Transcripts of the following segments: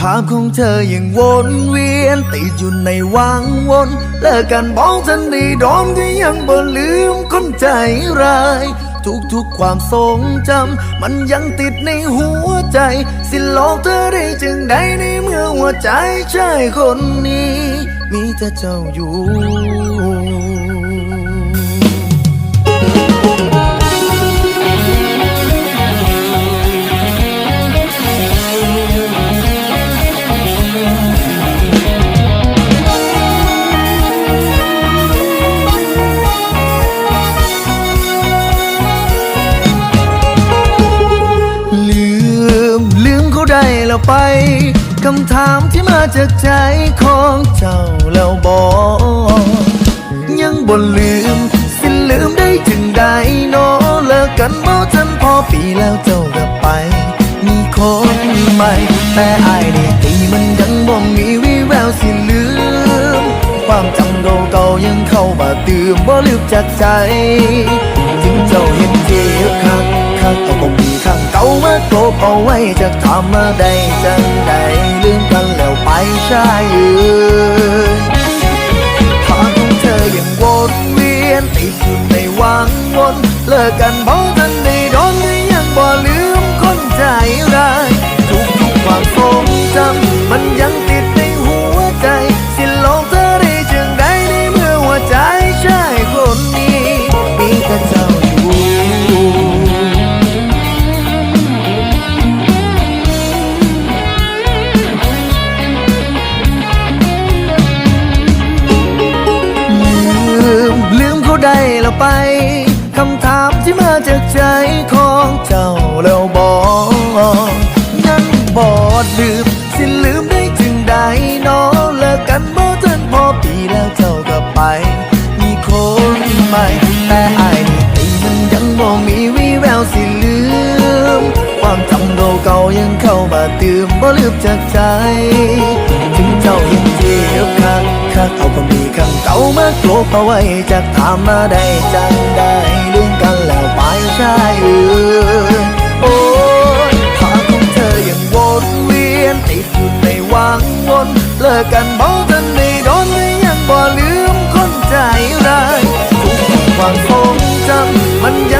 ภาพของเธอยังวนเวียน ติดอยู่ในวังวน เลิกกันบอกฉันได้โดนก็ยังบ่ลืมคนใจร้าย ทุกๆความทรงจำ มันยังติดในหัวใจ สิหลอกเธอได้จึงได้ในเมื่อหัวใจใช่คนนี้ มีแต่เจ้าอยู่ ได้แล้วไป คำถามที่มาจากใจของเจ้าแล้วบอกยังบ่ลืม สิลืมได้ถึงใดโนอเลิกกันบ่ทันพอปีแล้วเจ้าก็ไป มีคนใหม่ แต่อายในตีมันยังบ่มีวิแววสิลืม ความจำเก่าๆยังเข้ามาเตืมบ่ลืมจากใจ ถึงเจ้าเห็นเจ็บคักคักเอาบ่มีข้าง เก่ามาโกบเอาไว้จะทำมาได้จังใดลืมกันแล้วไปใช่เอ่ยภาพของเธอยังวนเวียนติดอยู่ในวังวนเลิกกันเพราะ ได้แล้วไป คำถามที่มาจากใจของเจ้าแล้วบอกยังบอดลืมสิลืมได้จึงได้นอเลิกกันบ่ทันพอปีแล้วเจ้าก็ไป มีคนใหม่ แต่อายนี่ตีมันยังบ่มีวิแววสิลืม ความจำเก่าๆยังเข้ามาเติมบ่ลืมจากใจ ถึงเจ้ายังเจ็บคักคักเอาคำเก่ามากลบเอาไว้จากถามมาได้จังได้ลืมกันแล้วไปใช่เออโอ้ยภาพของเธอยังวนเวียนติดอยู่ในวังวนเลิกกันเพราะทันไม่โดนไม่ยังบ่ลืมคนใจร้ายทุกความทรงจำมันยัง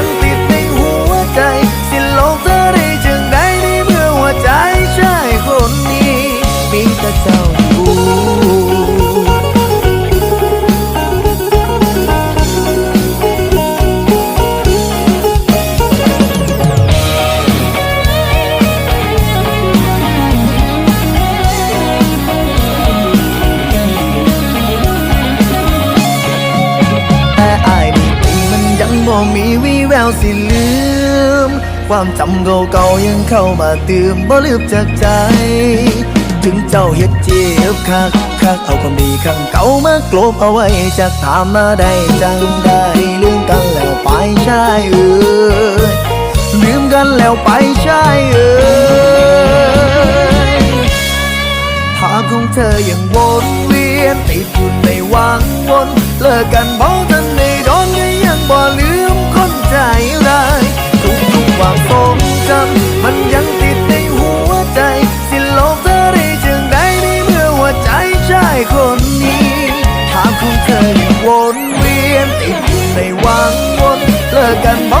มีวิแววสิลืม ความจำเก่าๆยังเข้ามาเติมบ่ลืมจากใจ ถึงเจ้าเฮ็ดเจ็บคักคักเอาความดีข้างเก่ามากลบเอาไว้จากถามมาได้จังได้ลืมกันแล้วไปใช่เอ่ยลืมกันแล้วไปใช่เอ่ยภาพของเธอยังวนเวียนติดอยู่ในวังวนเลิกกันเพราะ ความทรงจำมันยังติดในหัวใจ สิหลอกเธอได้จึงได้ในเมื่อหัวใจชายคนนี้ถามของเธอยังวนเวียนติดในวังวนเลิกกันเพรา